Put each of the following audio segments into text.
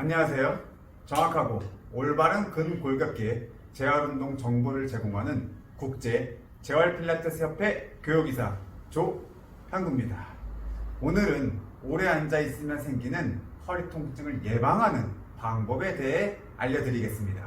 안녕하세요. 정확하고 올바른 근골격계 재활운동 정보를 제공하는 국제 재활필라테스 협회 교육이사 조한구입니다. 오늘은 오래 앉아 있으면 생기는 허리 통증을 예방하는 방법에 대해 알려드리겠습니다.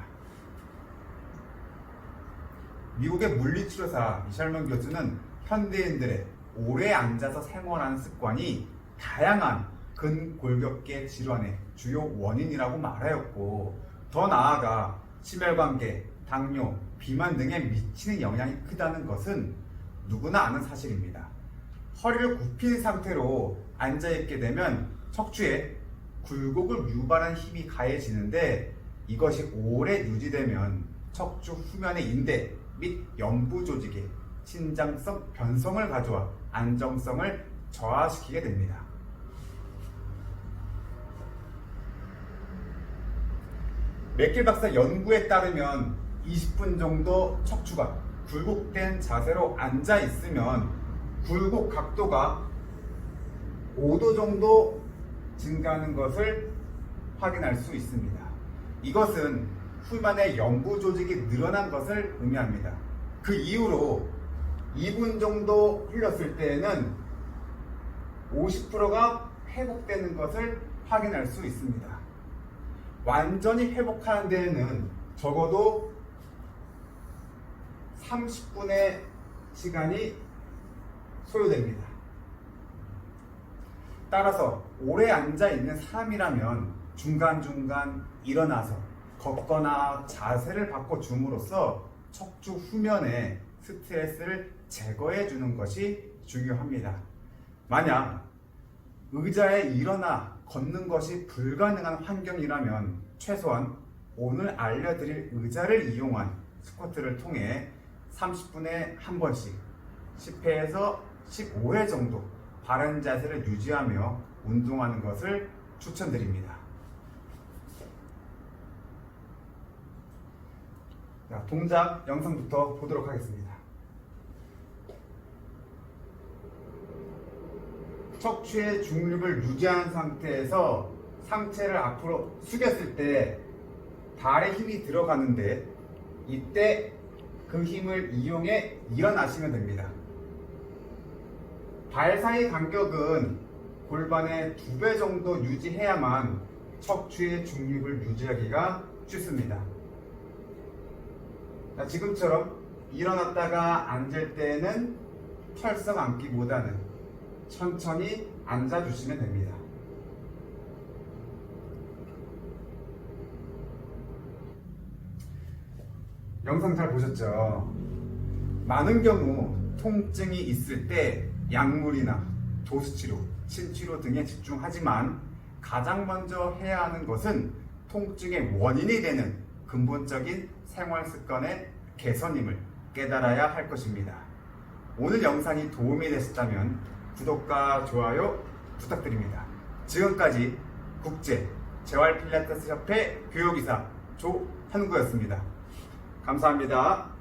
미국의 물리치료사 미샬먼 교수는 현대인들의 오래 앉아서 생활하는 습관이 다양한 근골격계 질환의 주요 원인이라고 말하였고 더 나아가 심혈관계, 당뇨, 비만 등에 미치는 영향이 크다는 것은 누구나 아는 사실입니다. 허리를 굽힌 상태로 앉아있게 되면 척추에 굴곡을 유발하는 힘이 가해지는데 이것이 오래 유지되면 척추 후면의 인대 및 연부 조직에 신장성 변성을 가져와 안정성을 저하시키게 됩니다. 맥길 박사 연구에 따르면 20분 정도 척추가 굴곡된 자세로 앉아 있으면 굴곡 각도가 5도 정도 증가하는 것을 확인할 수 있습니다. 이것은 후면의 연부 조직이 늘어난 것을 의미합니다. 그 이후로 2분 정도 흘렸을 때에는 50%가 회복되는 것을 확인할 수 있습니다. 완전히 회복하는 데에는 적어도 30분의 시간이 소요됩니다. 따라서 오래 앉아 있는 사람이라면 중간중간 일어나서 걷거나 자세를 바꿔 줌으로써 척추 후면의 스트레스를 제거해 주는 것이 중요합니다. 만약 의자에 일어나 걷는 것이 불가능한 환경이라면 최소한 오늘 알려드릴 의자를 이용한 스쿼트를 통해 30분에 한 번씩 10회에서 15회 정도 바른 자세를 유지하며 운동하는 것을 추천드립니다. 자, 동작 영상부터 보도록 하겠습니다. 척추의 중립을 유지한 상태에서 상체를 앞으로 숙였을 때 발에 힘이 들어가는데 이때 그 힘을 이용해 일어나시면 됩니다. 발 사이 간격은 골반의 두 배 정도 유지해야만 척추의 중립을 유지하기가 쉽습니다. 자, 지금처럼 일어났다가 앉을 때는 털썩 앉기보다는 천천히 앉아주시면 됩니다. 영상 잘 보셨죠? 많은 경우 통증이 있을 때 약물이나 도수치료, 신치료 등에 집중하지만 가장 먼저 해야 하는 것은 통증의 원인이 되는 근본적인 생활 습관의 개선임을 깨달아야 할 것입니다. 오늘 영상이 도움이 되셨다면 구독과 좋아요 부탁드립니다. 지금까지 국제 재활 필라테스 협회 교육이사 조한구였습니다. 감사합니다.